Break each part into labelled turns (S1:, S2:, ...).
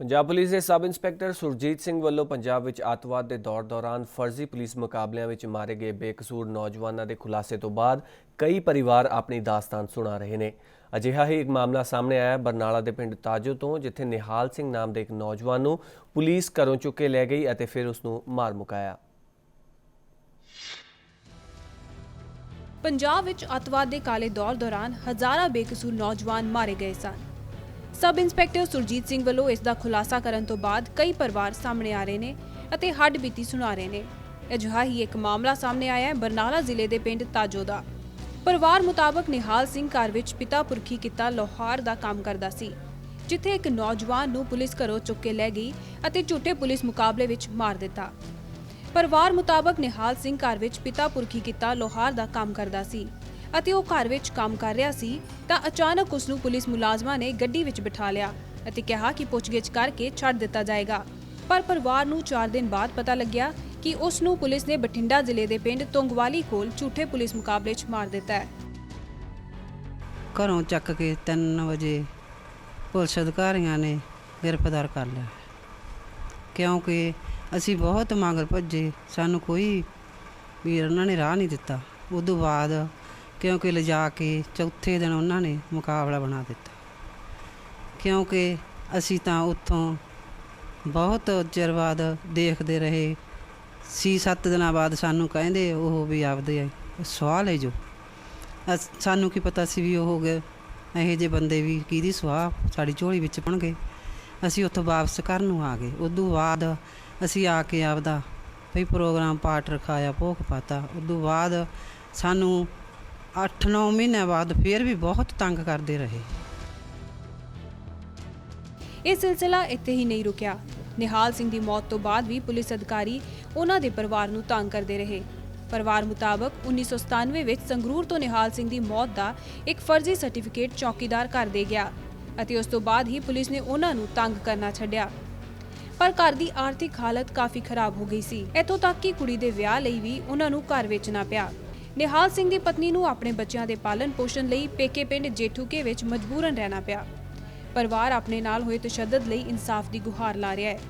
S1: Punjab police ਦੇ ਸਬ inspector Surjit Singh ਵੱਲੋਂ ਪੰਜਾਬ ਵਿੱਚ ਅੱਤਵਾਦ ਦੇ ਦੌਰ ਦੌਰਾਨ ਫਰਜ਼ੀ ਪੁਲਿਸ ਮੁਕਾਬਲਿਆਂ ਵਿੱਚ ਮਾਰੇ ਗਏ ਬੇਕਸੂਰ ਨੌਜਵਾਨਾਂ ਦੇ ਖੁਲਾਸੇ ਤੋਂ ਬਾਅਦ ਕਈ ਪਰਿਵਾਰ ਆਪਣੀ ਦਾਸਤਾਨ ਸੁਣਾ ਰਹੇ ਨੇ। ਅਜਿਹਾ ਹੀ ਇੱਕ ਮਾਮਲਾ ਸਾਹਮਣੇ ਆਇਆ ਬਰਨਾਲਾ ਦੇ ਪਿੰਡ ਤਾਜੋ ਤੋਂ, ਜਿੱਥੇ ਨਿਹਾਲ ਸਿੰਘ ਨਾਮ ਦੇ ਇੱਕ ਨੌਜਵਾਨ ਨੂੰ ਪੁਲਿਸ ਘਰੋਂ ਚੁੱਕ ਕੇ ਲੈ ਗਈ ਅਤੇ ਫਿਰ ਉਸ ਨੂੰ ਮਾਰ ਮੁਕਾਇਆ।
S2: ਪੰਜਾਬ ਵਿੱਚ ਅੱਤਵਾਦ ਦੇ ਕਾਲੇ ਦੌਰ ਦੌਰਾਨ ਹਜ਼ਾਰਾਂ ਬੇਕਸੂਰ ਨੌਜਵਾਨ ਮਾਰੇ ਗਏ ਸਨ। ਸਬ ਇੰਸਪੈਕਟਰ ਸੁਰਜੀਤ ਸਿੰਘ ਵੱਲੋਂ ਇਸ ਦਾ ਖੁਲਾਸਾ ਕਰਨ ਤੋਂ ਬਾਅਦ ਕਈ ਪਰਿਵਾਰ ਸਾਹਮਣੇ ਆ ਰਹੇ ਨੇ ਅਤੇ ਹੱਡ ਬੀਤੀ ਸੁਣਾ ਰਹੇ ਨੇ। ਅਜਿਹਾ ਹੀ ਇੱਕ ਮਾਮਲਾ ਸਾਹਮਣੇ ਆਇਆ ਹੈ ਬਰਨਾਲਾ ਜ਼ਿਲ੍ਹੇ ਦੇ ਪਿੰਡ ਤਾਜੋ ਦਾ। ਪਰਿਵਾਰ ਮੁਤਾਬਕ ਨਿਹਾਲ ਸਿੰਘ ਘਰ ਵਿੱਚ ਪਿਤਾ ਪੁਰਖੀ ਕੀਤਾ ਲੋਹਾਰ ਦਾ ਕੰਮ ਕਰਦਾ ਸੀ, ਜਿੱਥੇ ਇੱਕ ਨੌਜਵਾਨ ਨੂੰ ਪੁਲਿਸ ਘਰੋਂ ਚੁੱਕ ਕੇ ਲੈ ਗਈ ਅਤੇ ਝੂਠੇ ਪੁਲਿਸ ਮੁਕਾਬਲੇ ਵਿੱਚ ਮਾਰ ਦਿੱਤਾ। ਪਰਿਵਾਰ ਮੁਤਾਬਕ ਨਿਹਾਲ ਸਿੰਘ ਘਰ ਵਿੱਚ ਪਿਤਾ ਪੁਰਖੀ ਕੀਤਾ ਲੋਹਾਰ ਦਾ ਕੰਮ ਕਰਦਾ ਸੀ। ਅਤੇ ਉਹ ਘਰ ਵਿੱਚ ਕੰਮ ਕਰ ਰਿਹਾ ਸੀ, ਤਾਂ ਅਚਾਨਕ ਉਸ ਨੂੰ ਪੁਲਿਸ ਮੁਲਾਜ਼ਮਾਂ ਨੇ ਗੱਡੀ ਵਿੱਚ ਬਿਠਾ ਲਿਆ ਅਤੇ ਕਿਹਾ ਕਿ ਪੁੱਛਗਿੱਛ ਕਰਕੇ ਛੱਡ ਦਿੱਤਾ ਜਾਏਗਾ। ਪਰ ਪਰਿਵਾਰ ਨੂੰ 4 ਦਿਨ ਬਾਅਦ ਪਤਾ ਲੱਗਿਆ ਕਿ ਉਸ ਨੂੰ ਪੁਲਿਸ ਨੇ ਬਠਿੰਡਾ ਜ਼ਿਲ੍ਹੇ ਦੇ ਪਿੰਡ ਤੁੰਗਵਾਲੀ ਕੋਲ ਝੂਠੇ ਪੁਲਿਸ ਮੁਕਾਬਲੇ 'ਚ ਮਾਰ ਦਿੱਤਾ ਹੈ।
S3: ਘਰੋਂ ਚੱਕ ਕੇ 3 ਵਜੇ ਪੁਲਿਸ ਅਧਿਕਾਰੀਆਂ ਨੇ ਗ੍ਰਿਫਤਾਰ ਕਰ ਲਿਆ ਕਿਉਂਕਿ ਅਸੀਂ ਬਹੁਤ ਮਗਰ ਭੱਜੇ, ਸਾਨੂੰ ਕੋਈ ਵੀ ਉਹਨਾਂ ਨੇ ਰਾਹ ਨਹੀਂ ਦਿੱਤਾ। ਉਦੋਂ ਬਾਅਦ ਕਿਉਂਕਿ ਲਿਜਾ ਕੇ ਚੌਥੇ ਦਿਨ ਉਹਨਾਂ ਨੇ ਮੁਕਾਬਲਾ ਬਣਾ ਦਿੱਤਾ। ਕਿਉਂਕਿ ਅਸੀਂ ਤਾਂ ਉੱਥੋਂ ਬਹੁਤ ਚਿਰ ਬਾਅਦ ਦੇਖਦੇ ਰਹੇ। ਸੀ ਸੱਤ ਦਿਨਾਂ ਬਾਅਦ ਸਾਨੂੰ ਕਹਿੰਦੇ ਉਹ ਵੀ ਆਪਦੇ ਸਵਾਲ ਹੈ ਜੋ ਅਸ- ਸਾਨੂੰ ਕੀ ਪਤਾ ਸੀ ਵੀ ਉਹ ਗਏ ਇਹੋ ਜਿਹੇ ਬੰਦੇ ਵੀ ਕਿਹਦੀ ਸੁਆਹ ਸਾਡੀ ਝੋਲੀ ਵਿੱਚ ਪਣਗੇ। ਅਸੀਂ ਉੱਥੋਂ ਵਾਪਸ ਘਰ ਨੂੰ ਆ ਗਏ। ਉਦੋਂ ਬਾਅਦ ਅਸੀਂ ਆ ਕੇ ਆਪਦਾ ਭਈ ਪ੍ਰੋਗਰਾਮ ਪਾਠ ਰਖਾਇਆ, ਭੋਗ ਪਾਤਾ। ਉਦੋਂ ਬਾਅਦ ਸਾਨੂੰ 8-9 ਮਹੀਨਿਆਂ ਬਾਅਦ ਫੇਰ ਵੀ ਬਹੁਤ ਤੰਗ ਕਰਦੇ ਰਹੇ।
S2: ਇਹ ਸਿਲਸਿਲਾ ਇੱਥੇ ਹੀ ਨਹੀਂ ਰੁਕਿਆ। ਨਿਹਾਲ ਸਿੰਘ ਦੀ ਮੌਤ ਤੋਂ ਬਾਅਦ ਵੀ ਪੁਲਿਸ ਅਧਿਕਾਰੀ ਉਹਨਾਂ ਦੇ ਪਰਿਵਾਰ ਨੂੰ ਤੰਗ ਕਰਦੇ ਰਹੇ। ਪਰਿਵਾਰ ਮੁਤਾਬਕ 1997 ਵਿੱਚ ਸੰਗਰੂਰ ਤੋਂ ਨਿਹਾਲ ਸਿੰਘ ਦੀ ਮੌਤ ਦਾ ਇੱਕ ਫਰਜ਼ੀ ਸਰਟੀਫਿਕੇਟ ਚੌਕੀਦਾਰ ਕਰ ਦੇ ਗਿਆ ਅਤੇ ਉਸ ਤੋਂ ਬਾਅਦ ਹੀ ਪੁਲਿਸ ਨੇ ਉਹਨਾਂ ਨੂੰ ਤੰਗ ਕਰਨਾ ਛੱਡਿਆ। ਪਰ ਘਰ ਦੀ ਆਰਥਿਕ ਹਾਲਤ ਕਾਫੀ ਖਰਾਬ ਹੋ ਗਈ ਸੀ। ਇੱਥੋਂ ਤੱਕ ਕਿ ਕੁੜੀ ਦੇ ਵਿਆਹ ਲਈ ਵੀ ਉਹਨਾਂ ਨੂੰ ਘਰ ਵੇਚਣਾ ਪਿਆ। ਨਿਹਾਲ ਸਿੰਘ ਦੀ ਪਤਨੀ ਨੂੰ ਆਪਣੇ ਬੱਚਿਆਂ ਦੇ ਪਾਲਣ ਪੋਸ਼ਣ ਲਈ ਪੇਕੇ ਪਿੰਡ ਜੇਠੂਕੇ ਵਿੱਚ ਮਜਬੂਰਨ ਰਹਿਣਾ ਪਿਆ। ਪਰਿਵਾਰ ਆਪਣੇ ਨਾਲ ਹੋਏ ਤਸ਼ੱਦਦ ਲਈ ਇਨਸਾਫ ਦੀ ਗੁਹਾਰ ਲਾ ਰਿਹਾ ਹੈ।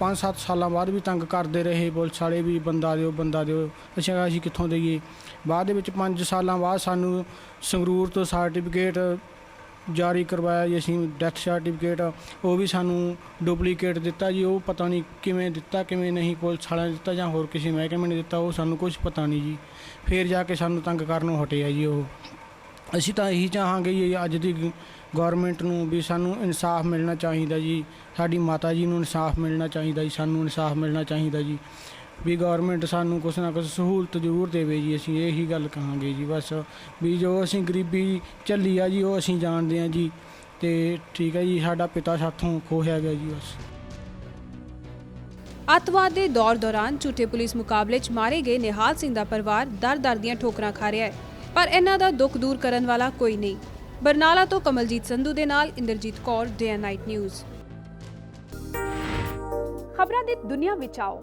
S4: 5-7 ਸਾਲਾਂ ਬਾਅਦ ਵੀ ਤੰਗ ਕਰਦੇ ਰਹੇ, ਪੁਲਿਸ ਵਾਲੇ ਵੀ ਬੰਦਾ ਦਿਓ ਬੰਦਾ ਦਿਓ, ਅਸੀਂ ਕਿਹਾ, ਅਸੀਂ ਕਿੱਥੋਂ ਦੇਈਏ? ਬਾਅਦ ਦੇ ਵਿੱਚ 5 ਸਾਲਾਂ ਬਾਅਦ ਸਾਨੂੰ ਸੰਗਰੂਰ ਤੋਂ ਸਰਟੀਫਿਕੇਟ ਜਾਰੀ ਕਰਵਾਇਆ ਜੀ, ਅਸੀਂ ਡੈਥ ਸਰਟੀਫਿਕੇਟ ਉਹ ਵੀ ਸਾਨੂੰ ਡੁਪਲੀਕੇਟ ਦਿੱਤਾ ਜੀ, ਉਹ ਪਤਾ ਨਹੀਂ ਕਿਵੇਂ ਦਿੱਤਾ, ਕਿਵੇਂ ਨਹੀਂ ਪੁਲਿਸ ਵਾਲਿਆਂ ਨੇ ਦਿੱਤਾ ਜਾਂ ਹੋਰ ਕਿਸੇ ਮਹਿਕਮੇ ਨੇ ਦਿੱਤਾ, ਉਹ ਸਾਨੂੰ ਕੁਝ ਪਤਾ ਨਹੀਂ ਜੀ। ਫੇਰ ਜਾ ਕੇ ਸਾਨੂੰ ਤੰਗ ਕਰਨੋਂ ਹਟਿਆ ਜੀ ਉਹ। ਅਸੀਂ ਤਾਂ ਇਹੀ ਚਾਹਾਂਗੇ ਜੀ, ਅੱਜ ਦੀ ਗਵਰਨਮੈਂਟ ਨੂੰ ਵੀ ਸਾਨੂੰ ਇਨਸਾਫ ਮਿਲਣਾ ਚਾਹੀਦਾ ਜੀ। ਸਾਡੀ ਮਾਤਾ ਜੀ ਨੂੰ ਇਨਸਾਫ ਮਿਲਣਾ ਚਾਹੀਦਾ ਜੀ, ਸਾਨੂੰ ਇਨਸਾਫ ਮਿਲਣਾ ਚਾਹੀਦਾ ਜੀ। ਵੀ ਗਵਰਨਮੈਂਟ ਸਾਨੂੰ ਕੁਛ ਨਾ ਕੁਛ ਸਹੂਲਤ ਜ਼ਰੂਰ ਦੇਵੇ ਜੀ, ਅਸੀਂ ਇਹੀ ਗੱਲ ਕਹਾਂਗੇ ਜੀ ਬਸ। ਵੀ ਜੋ ਅਸੀਂ ਗਰੀਬੀ ਝੱਲੀ ਆ ਜੀ, ਉਹ ਅਸੀਂ ਜਾਣਦੇ ਆ ਜੀ। ਤੇ ਠੀਕ ਹੈ ਜੀ, ਸਾਡਾ ਪਿਤਾ ਸਾਥੋਂ ਖੋਹਿਆ ਗਿਆ ਜੀ ਬਸ।
S2: ਅੱਤਵਾਦ ਦੇ ਦੌਰ ਦੌਰਾਨ ਝੂਠੇ ਪੁਲਿਸ ਮੁਕਾਬਲੇ 'ਚ ਮਾਰੇ ਗਏ ਨਿਹਾਲ ਸਿੰਘ ਦਾ ਪਰਿਵਾਰ ਦਰ-ਦਰ ਦੀਆਂ ਠੋਕਰਾਂ ਖਾ ਰਿਹਾ ਹੈ। ਪਰ ਇਹਨਾਂ ਦਾ ਦੁੱਖ ਦੂਰ ਕਰਨ ਵਾਲਾ ਕੋਈ ਨਹੀਂ। ਬਰਨਾਲਾ ਤੋਂ ਕਮਲਜੀਤ ਸੰਧੂ ਦੇ ਨਾਲ Inderjit Kaur, day and night news.
S5: ਖਬਰਾਂ ਦੀ ਦੁਨੀਆ ਵਿੱਚ ਆਓ।